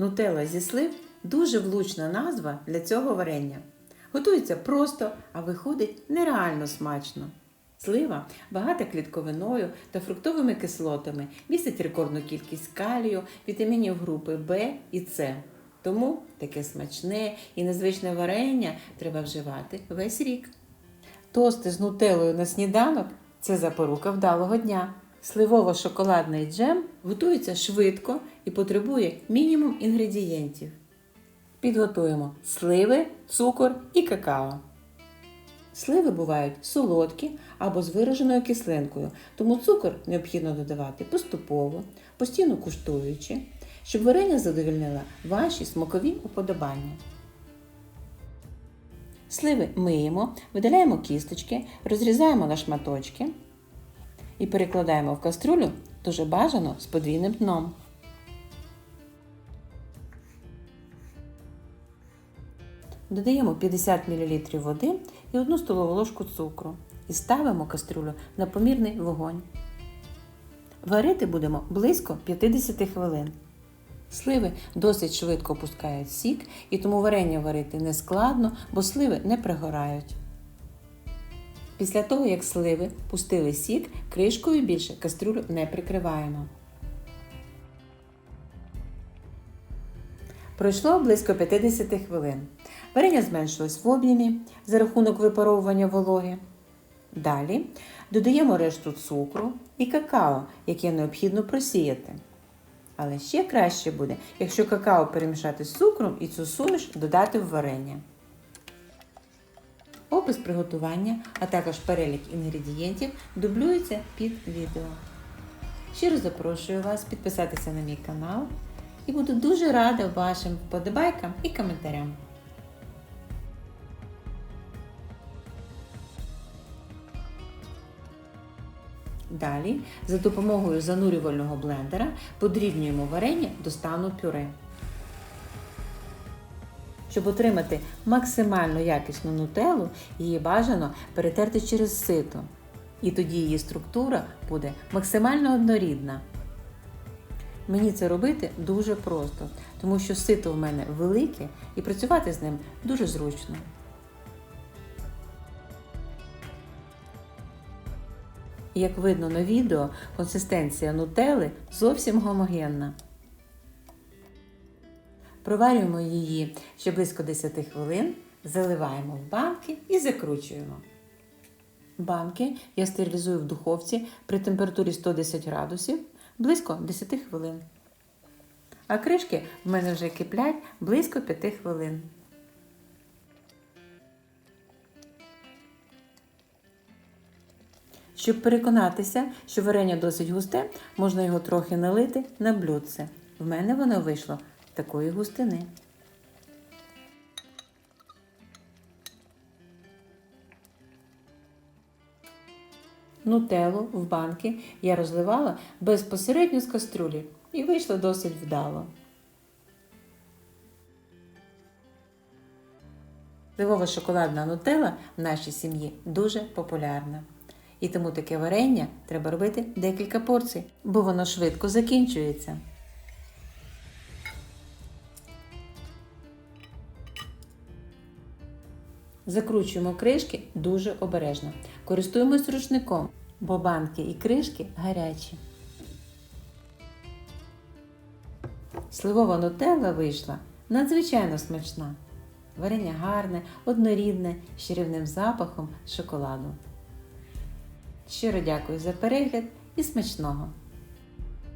Нутелла зі слив дуже влучна назва для цього варення. Готується просто, а виходить нереально смачно. Слива багата клітковиною та фруктовими кислотами, містить рекордну кількість калію, вітамінів групи В і С. Тому таке смачне і незвичне варення треба вживати весь рік. Тости з нутеллою на сніданок це запорука вдалого дня. Сливово-шоколадний джем готується швидко і потребує мінімум інгредієнтів. Підготуємо сливи, цукор і какао. Сливи бувають солодкі або з вираженою кислинкою, тому цукор необхідно додавати поступово, постійно куштуючи, щоб варення задовільнило ваші смакові уподобання. Сливи миємо, видаляємо кісточки, розрізаємо на шматочки і перекладаємо в каструлю дуже бажано з подвійним дном. Додаємо 50 мл води і 1 столову ложку цукру і ставимо каструлю на помірний вогонь. Варити будемо близько 50 хвилин. Сливи досить швидко пускають сік, і тому варення варити не складно, бо сливи не пригорають. Після того, як сливи пустили сік, кришкою більше каструлю не прикриваємо. Пройшло близько 50 хвилин. Варення зменшилось в об'ємі за рахунок випаровування вологи. Далі додаємо решту цукру і какао, яке необхідно просіяти. Але ще краще буде, якщо какао перемішати з цукром і цю суміш додати в варення. Опис приготування, а також перелік інгредієнтів дублюється під відео. Щиро запрошую вас підписатися на мій канал і буду дуже рада вашим вподобайкам і коментарям. Далі, за допомогою занурювального блендера подрібнюємо варення до стану пюре. Щоб отримати максимально якісну нутеллу, її бажано перетерти через сито. І тоді її структура буде максимально однорідна. Мені це робити дуже просто, тому що сито в мене велике і працювати з ним дуже зручно. Як видно на відео, консистенція нутели зовсім гомогенна. Проварюємо її ще близько 10 хвилин, заливаємо в банки і закручуємо. Банки я стерилізую в духовці при температурі 110 градусів близько 10 хвилин. А кришки в мене вже киплять близько 5 хвилин. Щоб переконатися, що варення досить густе, можна його трохи налити на блюдце. В мене воно вийшло такої густини. Нутеллу в банки я розливала безпосередньо з каструлі і вийшло досить вдало. Сливова шоколадна нутелла в нашій сім'ї дуже популярна. І тому таке варення треба робити декілька порцій, бо воно швидко закінчується. Закручуємо кришки дуже обережно. Користуємось рушником, бо банки і кришки гарячі. Сливова нутелла вийшла надзвичайно смачна. Варення гарне, однорідне, з чарівним запахом шоколаду. Щиро дякую за перегляд і смачного!